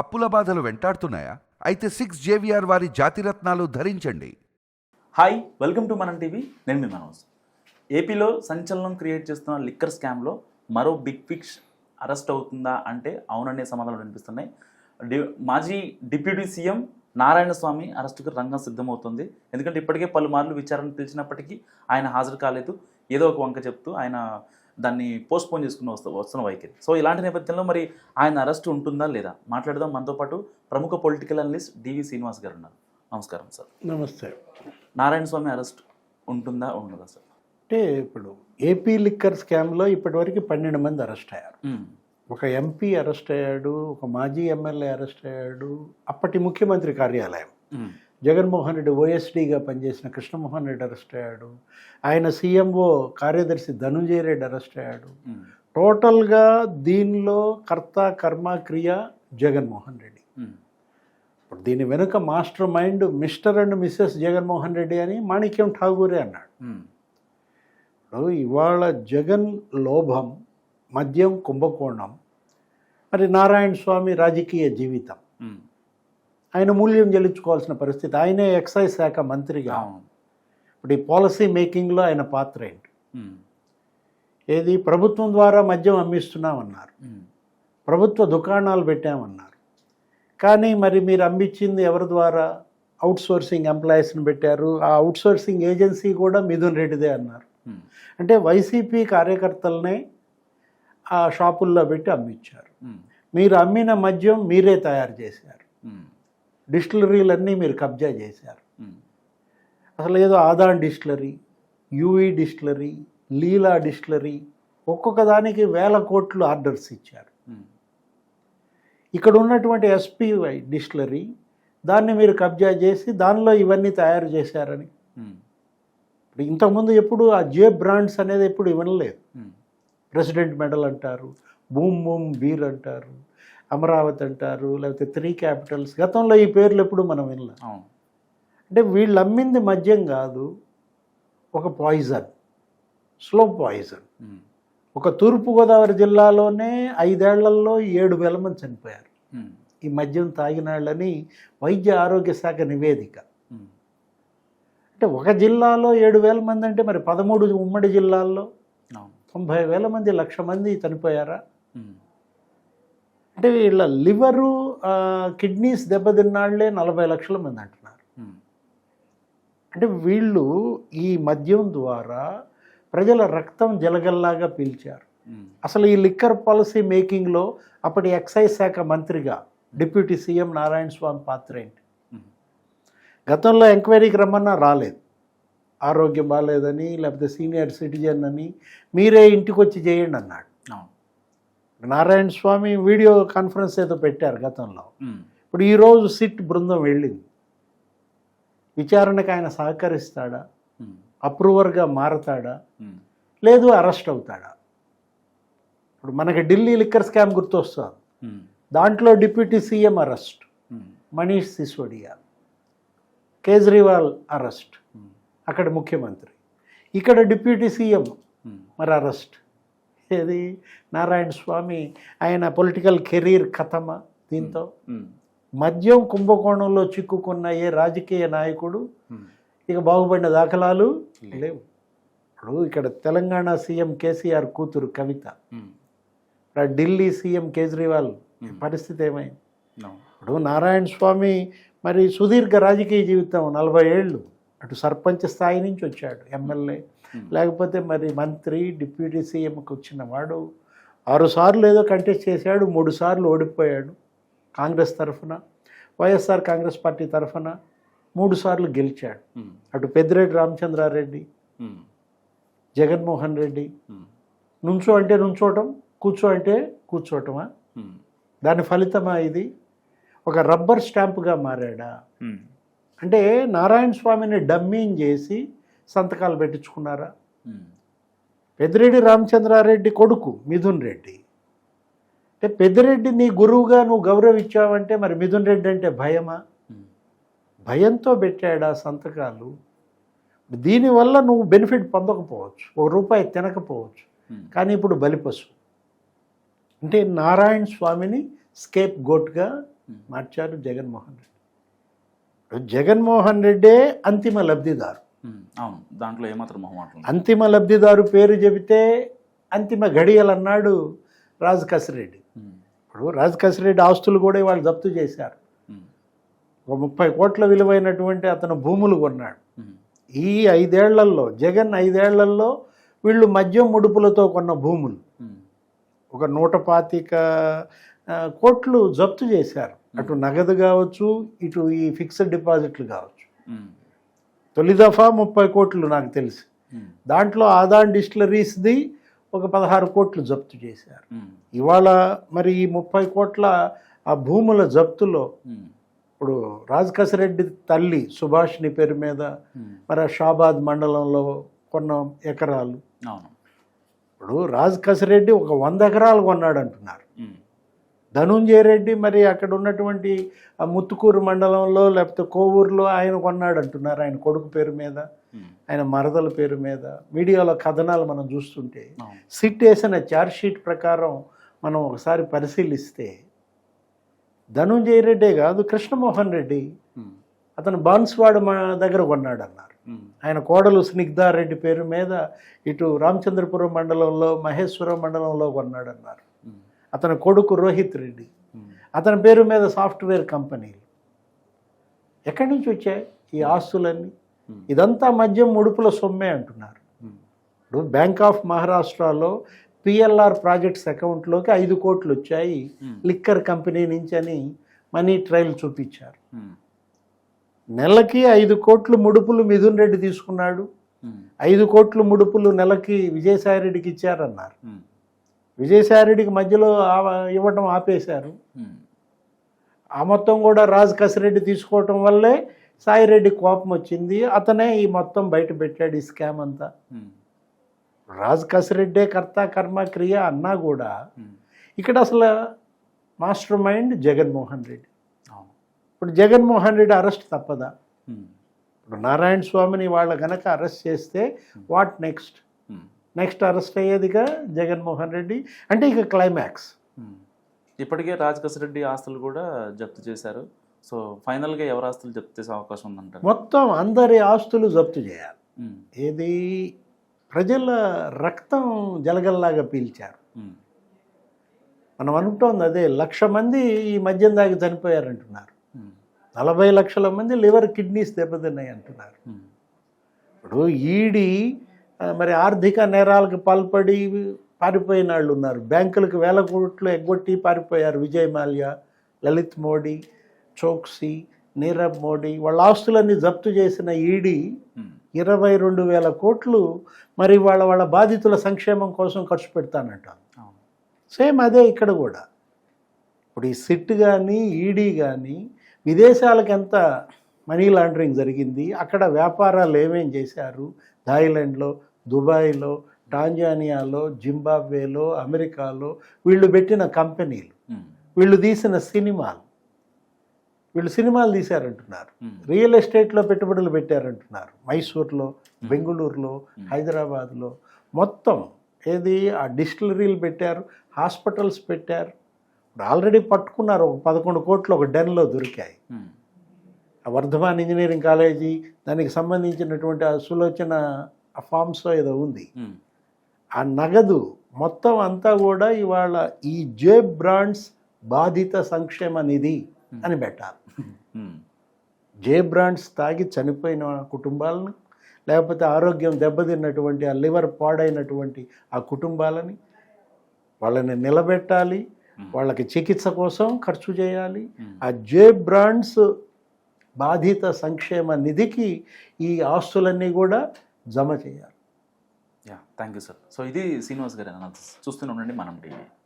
అప్పుల బాధలు వెంటాడుతున్నాయా? అయితే సిక్స్ జేవిఆర్ వారి జాతిరత్నాలు ధరించండి. Hi welcome to Manam TV. నేను మీ మనోజ్. ఏపీలో సంచలనం క్రియేట్ చేస్తున్న లిక్కర్ స్కామ్లో మరో బిగ్ ఫిక్స్ అరెస్ట్ అవుతుందా అంటే అవుననే సమాధానాలు వినిపిస్తున్నాయి. డి మాజీ డిప్యూటీ సీఎం నారాయణ స్వామి అరెస్టుకు రంగం సిద్ధమవుతుంది. ఎందుకంటే ఇప్పటికే పలుమార్లు విచారణ పిలిచినప్పటికీ ఆయన హాజరు కాలేదు. ఏదో ఒక వంక చెప్తూ ఆయన దాన్ని పోస్ట్ పోన్ చేసుకుని వస్తు వస్తున్న వైఖరి. సో ఇలాంటి నేపథ్యంలో మరి ఆయన అరెస్ట్ ఉంటుందా లేదా? మాట్లాడదాం. మనతో పాటు ప్రముఖ పొలిటికల్ అనలిస్ట్ డివి శ్రీనివాస్ గారు ఉన్నారు నమస్కారం సార్. నమస్తే. నారాయణ స్వామి అరెస్ట్ ఉంటుందా? ఉండదా సార్? అంటే ఇప్పుడు ఏపీ లిక్కర్ స్కామ్లో ఇప్పటివరకు పన్నెండు మంది అరెస్ట్ అయ్యారు. ఒక ఎంపీ అరెస్ట్ అయ్యాడు ఒక మాజీ ఎమ్మెల్యే అరెస్ట్ అయ్యాడు అప్పటి ముఖ్యమంత్రి కార్యాలయం. జగన్మోహన్ రెడ్డి ఓఎస్డీగా పనిచేసిన కృష్ణమోహన్ రెడ్డి అరెస్ట్ అయ్యాడు ఆయన సీఎంఓ కార్యదర్శి ధనుంజయ రెడ్డి అరెస్ట్ అయ్యాడు. టోటల్గా దీనిలో కర్త కర్మ క్రియ జగన్మోహన్ రెడ్డి. ఇప్పుడు దీని వెనుక master mind Mr and Mrs Jaganmohan Reddy అని మాణిక్యం ఠాగూరే అన్నాడు. ఇప్పుడు ఇవాళ జగన్ లోభం మద్యం కుంభకోణం మరి నారాయణ స్వామి రాజకీయ జీవితం. ఆయన మూల్యం చెల్లించుకోవాల్సిన పరిస్థితి. ఆయనే ఎక్సైజ్ శాఖ మంత్రిగా. ఇప్పుడు ఈ పాలసీ మేకింగ్లో ఆయన పాత్ర ఏంటి. ఏది? ప్రభుత్వం ద్వారా మద్యం అమ్మిస్తున్నామన్నారు. మ్మ్. ప్రభుత్వ దుకాణాలు పెట్టామన్నారు. కానీ మరి మీరు అమ్మించింది ఎవరి ద్వారా? అవుట్ సోర్సింగ్ ఎంప్లాయీస్ని పెట్టారు. ఆ అవుట్ సోర్సింగ్ ఏజెన్సీ కూడా మిథున్ రెడ్డిదే అన్నారు. అంటే వైసీపీ కార్యకర్తలనే ఆ షాపుల్లో పెట్టి అమ్మించారు మ్మ్. మీరు అమ్మిన మద్యం మీరే తయారు చేశారు. డిస్టిలరీలన్నీ మీరు కబ్జా చేశారు. అసలు ఏదో Adan distillery UE distillery Leela distillery ఒక్కొక్క దానికి వేల కోట్లు ఆర్డర్స్ ఇచ్చారు. ఇక్కడ ఉన్నటువంటి ఎస్పీవై డిస్టిలరీ దాన్ని మీరు కబ్జా చేసి దానిలో ఇవన్నీ తయారు చేశారని. ఇప్పుడు ఇంతకుముందు ఎప్పుడు ఆ జే బ్రాండ్స్ అనేది ఎప్పుడు వినలేదు మ్మ్. ప్రెసిడెంట్ మెడల్ అంటారు బూమ్ బూమ్ బీర్ అంటారు అమరావతి అంటారు లేకపోతే త్రీ క్యాపిటల్స్ గతంలో ఈ పేర్లు ఎప్పుడు మనం వినలేం. అంటే వీళ్ళు అమ్మింది మద్యం కాదు ఒక పాయిజన్ స్లో పాయిజన్. ఒక తూర్పుగోదావరి జిల్లాలోనే ఐదేళ్ళలో ఏడు వేల మంది చనిపోయారు. ఈ మద్యం తాగినాళ్ళని వైద్య ఆరోగ్య శాఖ నివేదిక. అంటే ఒక జిల్లాలో ఏడు వేల మంది అంటే మరి పదమూడు ఉమ్మడి జిల్లాల్లో తొంభై వేల మంది లక్ష మంది చనిపోయారా. అంటే వీళ్ళ లివరు కిడ్నీస్ దెబ్బతిన్నాళ్ళే నలభై లక్షల మంది అంటున్నారు. అంటే వీళ్ళు ఈ మద్యం ద్వారా ప్రజల రక్తం జలగల్లాగా పీల్చారు. అసలు ఈ లిక్కర్ పాలసీ మేకింగ్లో అప్పటి ఎక్సైజ్ శాఖ మంత్రిగా డిప్యూటీ సీఎం నారాయణ స్వామి పాత్ర ఏంటి. గతంలో ఎంక్వైరీకి రమ్మన్నా రాలేదు ఆరోగ్యం బాగాలేదని లేకపోతే సీనియర్ సిటిజన్ అని మీరే ఇంటికి వచ్చి చేయండి అన్నాడు నారాయణ స్వామి వీడియో కాన్ఫరెన్స్ ఏదో పెట్టారు గతంలో. ఇప్పుడు ఈరోజు సిట్ బృందం వెళ్ళింది విచారణకు ఆయన సహకరిస్తాడా. అప్రూవర్గా మారతాడా. లేదు అరెస్ట్ అవుతాడా ఇప్పుడు మనకి ఢిల్లీ లిక్కర్ స్కామ్ గుర్తొస్తుంది. దాంట్లో deputy CM arrest. Manish Sisodia Kejriwal arrest. అక్కడ ముఖ్యమంత్రి ఇక్కడ డిప్యూటీ సీఎం. మరి అరెస్ట్ ఏది నారాయణ స్వామి ఆయన పొలిటికల్ కెరీర్ కథమ దీంతో. మద్యం కుంభకోణంలో చిక్కుకున్న ఏ రాజకీయ నాయకుడు. ఇక బాగుపడిన దాఖలాలు లేవు. ఇప్పుడు ఇక్కడ తెలంగాణ సీఎం కేసీఆర్ కూతురు కవిత ఢిల్లీ సీఎం కేజ్రీవాల్. పరిస్థితి ఏమైంది ఇప్పుడు నారాయణ స్వామి మరి సుదీర్ఘ రాజకీయ జీవితం నలభై ఏళ్ళు అటు సర్పంచ్ స్థాయి నుంచి వచ్చాడు ఎమ్మెల్యే మ్మ్. లేకపోతే మరి మంత్రి డిప్యూటీ సీఎంకి వచ్చిన వాడు ఆరు సార్లు ఏదో కంటెస్ట్ చేశాడు మూడు సార్లు ఓడిపోయాడు కాంగ్రెస్ తరఫున వైఎస్ఆర్ కాంగ్రెస్ పార్టీ తరఫున మూడు సార్లు గెలిచాడు మ్మ్. అటు పెద్దిరెడ్డి రామచంద్రారెడ్డి మ్మ్. జగన్మోహన్ రెడ్డి. నుంచో అంటే నుంచోవటం కూర్చో అంటే కూర్చోవటమా మ్మ్. దాని ఫలితమా ఇది ఒక రబ్బర్ స్టాంపుగా మారాడా. అంటే నారాయణ స్వామిని డమ్మీని చేసి సంతకాలు పెట్టించుకున్నారా. పెద్దిరెడ్డి రామచంద్రారెడ్డి కొడుకు మిథున్ రెడ్డి. అంటే పెద్దిరెడ్డి నీ గురువుగా నువ్వు గౌరవించావంటే మరి మిథున్ రెడ్డి అంటే భయమా. భయంతో పెట్టాడా సంతకాలు? దీనివల్ల నువ్వు బెనిఫిట్ పొందకపోవచ్చు ఒక రూపాయి తినకపోవచ్చు. కానీ ఇప్పుడు బలిపశు అంటే నారాయణ స్వామిని స్కేప్ గోట్గా మార్చారు జగన్మోహన్ రెడ్డి. జగన్మోహన్ రెడ్డే అంతిమ లబ్ధిదారు. అవును. దాంట్లో ఏమాత్రం మొహమాటం. అంతిమ లబ్ధిదారు పేరు చెబితే అంతిమ ఘడియలు అన్నాడు రాజు కసిరెడ్డి. ఇప్పుడు రాజు కసిరెడ్డి ఆస్తులు కూడా వాళ్ళు జప్తు చేశారు. ఒక ముప్పై కోట్ల విలువైనటువంటి అతను భూములు కొన్నాడు. ఈ ఐదేళ్ళలో జగన్ ఐదేళ్ళలో వీళ్ళు మద్యం ముడుపులతో కొన్న భూములు. ఒక నూట పాతిక కోట్లు జప్తు చేశారు. అటు నగదు కావచ్చు ఇటు ఈ ఫిక్స్డ్ డిపాజిట్లు కావచ్చు. తొలి దఫా ముప్పై కోట్లు నాకు తెలిసి. దాంట్లో ఆదాన్ డిస్టిలరీస్ది ఒక పదహారు కోట్లు జప్తు చేశారు. ఇవాళ మరి ఈ ముప్పై కోట్ల ఆ భూముల జప్తులో ఇప్పుడు రాజకసిరెడ్డి తల్లి సుభాష్ని పేరు మీద మరి షాబాద్ మండలంలో కొన్న ఎకరాలు. అవును. ఇప్పుడు రాజకసిరెడ్డి ఒక వంద ఎకరాలు కొన్నాడు అంటున్నారు ధనుంజయ రెడ్డి మరి అక్కడ ఉన్నటువంటి ముత్తుకూరు మండలంలో లేకపోతే కోవూరులో ఆయన కొన్నాడు అంటున్నారు ఆయన కొడుకు పేరు మీద ఆయన మరదల పేరు మీద. మీడియాలో కథనాలు మనం చూస్తుంటే సిట్ వేసిన ఛార్జ్ షీట్ ప్రకారం మనం ఒకసారి పరిశీలిస్తే ధనుంజయ రెడ్డే కాదు కృష్ణమోహన్ రెడ్డి అతను బాన్స్వాడ మా దగ్గర కొన్నాడు అన్నారు. ఆయన కోడలు స్నిగ్ధారెడ్డి పేరు మీద ఇటు రామచంద్రపురం మండలంలో మహేశ్వరం మండలంలో కొన్నాడు అన్నారు. అతని కొడుకు రోహిత్ రెడ్డి. అతని పేరు మీద సాఫ్ట్వేర్ కంపెనీలు. ఎక్కడి నుంచి వచ్చాయి? ఈ ఆస్తులన్నీ. ఇదంతా మద్యం ముడుపుల సొమ్మే అంటున్నారు. ఇప్పుడు బ్యాంక్ ఆఫ్ మహారాష్ట్రలో పిఎల్ఆర్ ప్రాజెక్ట్స్ అకౌంట్లోకి ఐదు కోట్లు వచ్చాయి. లిక్కర్ కంపెనీ నుంచి అని మనీ ట్రయల్ చూపించారు. నెలకి ఐదు కోట్లు ముడుపులు మిథున్ రెడ్డి తీసుకున్నాడు. ఐదు కోట్లు ముడుపులు నెలకి విజయసాయి రెడ్డికి ఇచ్చారన్నారు. ఉమ్, విజయసాయి రెడ్డికి మధ్యలో ఇవ్వటం ఆపేశారు. ఆ మొత్తం కూడా రాజు కసిరెడ్డి తీసుకోవటం వల్లే సాయిరెడ్డి కోపం వచ్చింది. అతనే ఈ మొత్తం బయట పెట్టాడు ఈ స్కామ్ అంతా. రాజు కసిరెడ్డే కర్త కర్మ క్రియ అన్నా కూడా ఇక్కడ అసలు మాస్టర్ మైండ్ జగన్మోహన్ రెడ్డి. ఇప్పుడు జగన్మోహన్ రెడ్డి అరెస్ట్ తప్పదా? ఇప్పుడు నారాయణ స్వామిని వాళ్ళ గనక అరెస్ట్ చేస్తే వాట్ నెక్స్ట్? నెక్స్ట్ అరెస్ట్ అయ్యేదిగా జగన్మోహన్ రెడ్డి. అంటే ఇక క్లైమాక్స్. ఇప్పటికే రాజకసిరెడ్డి ఆస్తులు కూడా జప్తు చేశారు. సో ఫైనల్గా ఎవరి ఆస్తులు జప్తు చేసే అవకాశం ఉందంటారు? మొత్తం అందరి ఆస్తులు జప్తు చేయాలి. ఏది? ప్రజల రక్తం జలగల్లాగా పీల్చారు. మనం అనుకుంటోంది అదే లక్ష మంది ఈ మద్యం దాగి చనిపోయారంటున్నారు. నలభై లక్షల మంది లివర్ కిడ్నీస్ దెబ్బతిన్నాయి అంటున్నారు ఇప్పుడు ఈడీ మరి ఆర్థిక నేరాలకు పాల్పడి పారిపోయిన వాళ్ళు ఉన్నారు. బ్యాంకులకు వేల కోట్లు ఎగ్గొట్టి పారిపోయారు విజయ్ మాల్యా లలిత్ మోడీ చోక్సీ నీరవ్ మోడీ. వాళ్ళ ఆస్తులన్నీ జప్తు చేసిన ఈడీ ఇరవై రెండు వేల కోట్లు మరి వాళ్ళ వాళ్ళ బాధితుల సంక్షేమం కోసం ఖర్చు పెడతానంటారు. అవును. సేమ్ అదే ఇక్కడ కూడా. ఇప్పుడు ఈ సిట్ కానీ ఈడీ కానీ విదేశాలకు ఎంత మనీ లాండరింగ్ జరిగింది అక్కడ వ్యాపారాలు ఏమేం చేశారు థాయిలాండ్లో దుబాయ్లో టాంజానియాలో జింబాబ్వేలో అమెరికాలో వీళ్ళు పెట్టిన కంపెనీలు. వీళ్ళు తీసిన సినిమాలు. వీళ్ళు సినిమాలు తీశారంటున్నారు. రియల్ ఎస్టేట్లో పెట్టుబడులు పెట్టారంటున్నారు. మైసూర్లో బెంగళూరులో హైదరాబాద్లో. మొత్తం ఏది ఆ డిస్టిలరీలు పెట్టారు హాస్పిటల్స్ పెట్టారు. ఇప్పుడు ఆల్రెడీ పట్టుకున్నారు ఒక పదకొండు కోట్లు ఒక డెన్లో దొరికాయి. వర్ధమాన్ ఇంజనీరింగ్ కాలేజీ దానికి సంబంధించినటువంటి ఆ సులోచన ఆ ఫామ్స్ ఏదో ఉంది. ఆ నగదు మొత్తం అంతా కూడా ఇవాళ ఈ జే బ్రాండ్స్ బాధిత సంక్షేమ నిధి అని పెట్టాలి జే బ్రాండ్స్ తాగి చనిపోయిన కుటుంబాలను లేకపోతే ఆరోగ్యం దెబ్బతిన్నటువంటి ఆ లివర్ పాడైనటువంటి ఆ కుటుంబాలని వాళ్ళని నిలబెట్టాలి. వాళ్ళకి చికిత్స కోసం ఖర్చు చేయాలి. ఆ జే బ్రాండ్స్ బాధిత సంక్షేమ నిధికి ఈ ఆస్తులన్నీ కూడా జమ చేయాలి. Yeah thank you sir. So ఇది శ్రీనివాస్ గారు చూస్తూనే ఉండండి మనం టీవీ